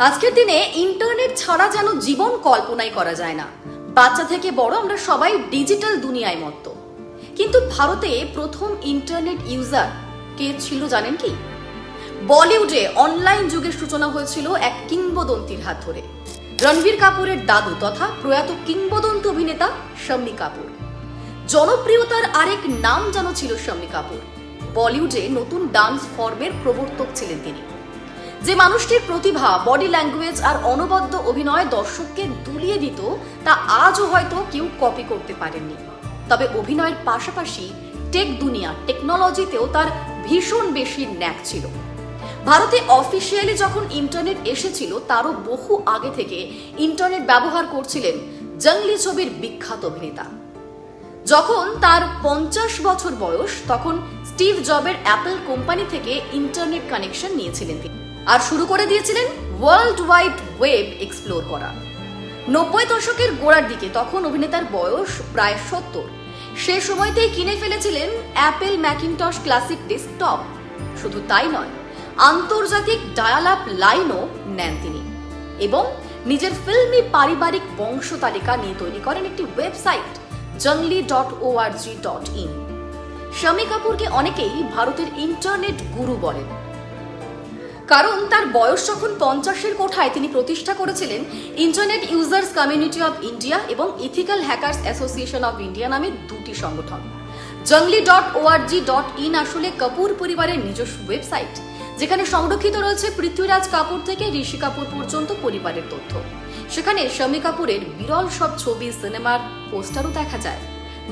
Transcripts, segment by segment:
আজকের দিনে ইন্টারনেট ছাড়া যেন জীবন কল্পনাই করা যায় না। বাচ্চা থেকে বড় আমরা সবাই ডিজিটাল দুনিয়ায় মত্ত। কিন্তু ভারতে প্রথম ইন্টারনেট ইউজার কে ছিল জানেন কি? বলিউডে অনলাইন যুগের সূচনা হয়েছিল এক কিংবদন্তির হাত ধরে। রণবীর কাপুরের দাদু তথা প্রয়াত কিংবদন্ত অভিনেতা শাম্মী কাপুর। জনপ্রিয়তার আরেক নাম যেন ছিল শম্মী কাপুর। বলিউডে নতুন ডান্স ফর্মের প্রবর্তক ছিলেন তিনি। যে মানুষটির প্রতিভা, বডি ল্যাঙ্গুয়েজ আর অনবদ্য অভিনয় দর্শককে দুলিয়ে দিত, তা আজও হয়তো কেউ কপি করতে পারেননি। তবে অভিনয়ের পাশাপাশি টেক দুনিয়া টেকনোলজিতেও তার ভীষণ বেশি ন্যাক ছিল। ভারতে অফিসিয়ালি যখন ইন্টারনেট এসেছিল, তারও বহু আগে থেকে ইন্টারনেট ব্যবহার করছিলেন জঙ্গলি ছবির বিখ্যাত অভিনেতা। যখন তার পঞ্চাশ বছর বয়স, তখন স্টিভ জবের অ্যাপল কোম্পানি থেকে ইন্টারনেট কানেকশন নিয়েছিলেন তিনি। আর শুরু করে দিয়েছিলেন ওয়ার্ল্ড ওয়াইড ওয়েব এক্সপ্লোর করা। নব্বই দশকের গোড়ার দিকে তখন অভিনেতার বয়স প্রায় সত্তর। সে সময়তেই কিনে ফেলেছিলেন অ্যাপেল ম্যাকিনটস ক্লাসিক ডেস্কটপ শুধু তাই নয়, আন্তর্জাতিক ডায়ালাপ লাইনও নেন তিনি এবং নিজের ফিল্মি পারিবারিক বংশ তালিকা নিয়ে তৈরি করেন একটি website Junglee dot O R G dot in Shammi কাপুরকে অনেকেই ভারতের ইন্টারনেট গুরু বলেন। কারণ তার বয়স যখন পঞ্চাশের কোঠায় তিনি প্রতিষ্ঠা করেছিলেন, internet users community of India এবং ethical hackers association of India নামে দুটি সংগঠন। Junglee dot O R G dot in আসলে কাপুর পরিবারের নিজস্ব ওয়েবসাইট, যেখানে সংরক্ষিত রয়েছে পৃথ্বীরাজ কাপুর থেকে ঋষি কাপুর পর্যন্ত পরিবারের তথ্য। সেখানে শমী কাপুরের বিরল সব ছবি, সিনেমার পোস্টারও দেখা যায়।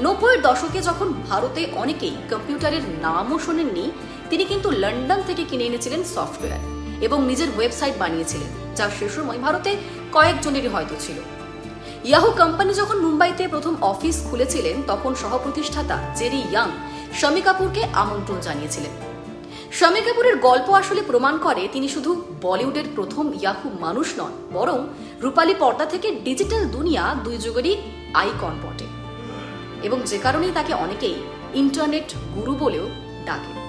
নব্বইয়ের দশকে যখন ভারতে অনেকেই কম্পিউটারের নামও শোনেননি তিনি কিন্তু লন্ডন থেকে কিনে এনেছিলেন সফটওয়্যার এবং নিজের ওয়েবসাইট বানিয়েছিলেন, যা সে সময় ভারতে কয়েকজনেরই হয়তো ছিল। ইয়াহু কোম্পানি যখন মুম্বাইতে প্রথম অফিস খুলেছিলেন, তখন সহপ্রতিষ্ঠাতা জেরি ইয়াং শমী কাপুরকে আমন্ত্রণ জানিয়েছিলেন। শমী কাপুরের গল্প আসলে প্রমাণ করে তিনি শুধু বলিউডের প্রথম ইয়াহু মানুষ নন, বরং রূপালী পর্দা থেকে ডিজিটাল দুনিয়া দুই যুগেরই আইকন বটে। এবং যে কারণেই তাকে অনেকেই ইন্টারনেট গুরু বলেও ডাকে